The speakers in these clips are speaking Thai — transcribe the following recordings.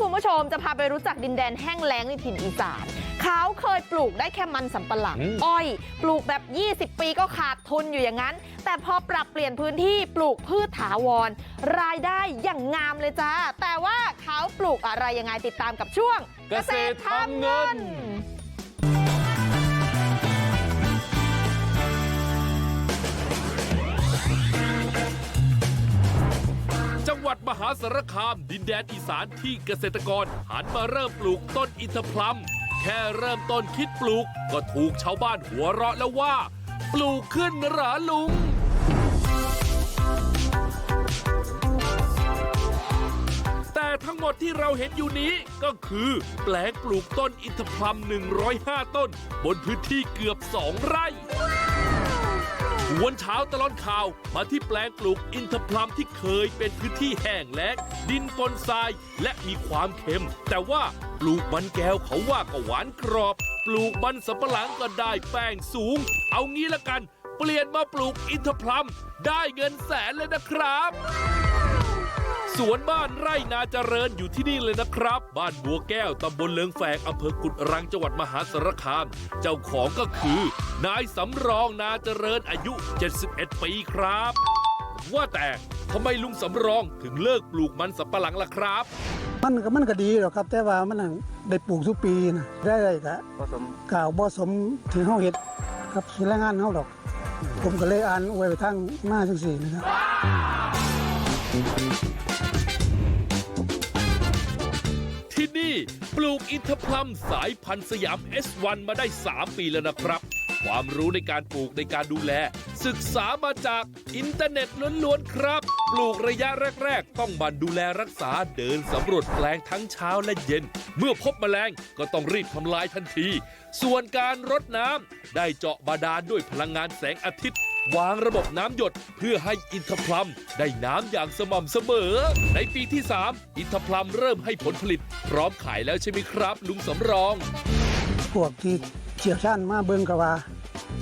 คุณผู้ชมจะพาไปรู้จักดินแดนแห้งแล้งในถิ่นอีสานเขาเคยปลูกได้แค่มันสำปะหลังอืมอ้อย ปลูกแบบ 20 ปีก็ขาดทุนอยู่อย่างนั้น แต่พอปรับเปลี่ยนพื้นที่ปลูกพืชถาวร รายได้อย่างงามเลยจ้า แต่ว่าเขาปลูกอะไรยังไงติดตามกับช่วง เกษตรทำเงิน วัดมหาสารคามดินแดนอีสานที่เกษตรกรหันมาเริ่มปลูกต้นอินทผลัมแค่เริ่มต้นคิดปลูกก็ถูกชาวบ้านหัวเราะแล้วว่า ปลูกขึ้นหรอลุง แต่ทั้งหมดที่เราเห็นอยู่นี้ก็คือ แปลงปลูกต้นอินทผลัม 105 ต้น บนพื้นที่เกือบ 2 ไร่ วันเช้าตลอดข่าวมาที่แปลงปลูกอินทผลัมที่เคยเป็นพื้นที่แห้งแล้งดินปนทรายและมีความเค็ม แต่ว่าปลูกมันแก้วเขาว่าก็หวานกรอบ ปลูกมันสับปะหลังก็ได้แป้งสูง เอางี้ละกัน เปลี่ยนมาปลูกอินทผลัมได้เงินแสนเลยนะครับ สวนบ้านไร่นาเจริญอยู่ที่นี่เลยนะครับ บ้านบัวแก้วตำบลเลิงแฝกอำเภอกุดรังจังหวัดมหาสารคาม เจ้าของก็คือนายสำรองนาเจริญอายุ 71 ปีครับ ว่าแต่ทำไมลุงสำรองถึงเลิกปลูกมันสำปะหลังล่ะครับ มันก็มันก็ดีหรอกครับ แต่ว่ามันได้ปลูกทุกปีนะได้ได้ก็ผสมกล่าวบ่สมถึงเฮาเฮ็ดครับสิแรงงานเฮาดอก ผมก็เลยอ่านไว้ไปทางหน้าจังซี่นะครับ ปลูกอินทผลัมสายพันธุ์สยาม S1 มาได้ 3 ปีแล้วนะครับ ความรู้ในการปลูกในการดูแล ศึกษามาจากอินเทอร์เน็ตล้วนๆครับ ปลูกระยะแรก ๆ ต้องมันดูแลรักษาเดินสำรวจแปลงทั้งเช้าและเย็น เมื่อพบแมลงก็ต้องรีบทำลายทันที ส่วนการรดน้ำได้เจาะบาดาลด้วยพลังงานแสงอาทิตย์ วางระบบน้ำหยดเพื่อให้อินทผลัมได้น้ำอย่างสม่ำเสมอ ในปีที่ 3 อินทผลัมเริ่มให้ผลผลิต พร้อมขายแล้วใช่ไหมครับ ลุงสำรอง พวกที่เชี่ยวชาญมาเบิ่งก็ว่า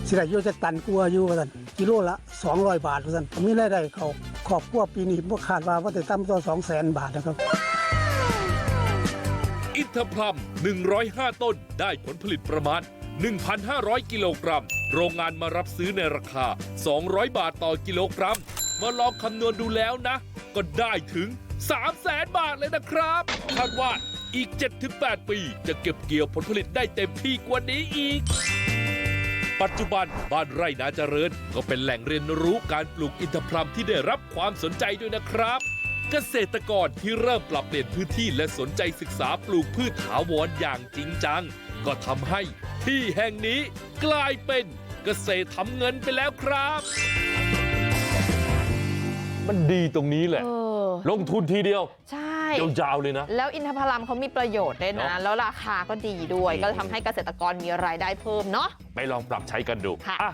สิได้อยู่จักตันกลัวาอยู่ว่าซั่นกิโลละ 200 บาทว่าซั่นมีรายได้เขาครอบครัวปีนี้บ่คาดว่าว่าจะต่ำกว่า200,000 บาทนะครับอินทผลัม 105 ต้น ได้ผลผลิตประมาณ 1,500 กิโลกรัม โรงงานมารับซื้อในราคา 200 บาทต่อกิโลกรัม มาลองคำนวณดูแล้วนะ ก็ได้ถึง 300,000บาทเลยนะครับคาดว่าอีก 7-8 ปี จะเก็บเกี่ยวผลผลิตได้เต็มที่กว่านี้อีก ปัจจุบันบ้านไร่นาเจริญ ก็เป็นแหล่งเรียนรู้การปลูกอินทผลัมที่ได้รับความสนใจด้วยนะครับ เกษตรกรที่เริ่มปรับเปลี่ยนพื้นที่และสนใจศึกษาปลูกพืชถาวรอย่างจริงจัง ก็ทำให้ที่แห่งนี้กลายเป็นเกษตรทำเงินไปแล้วครับ มันดีตรงนี้แหละเออลงทุนทีเดียว ใช่ ยาวๆเลยนะ แล้วอินทผลัมเขามีประโยชน์ด้วยเนนะอะแล้วราคาก็ดีด้วยอืมก็ทำให้เกษตรกรมีรายได้เพิ่มเนาะไปลองปรับใช้กันดูค่ะอะ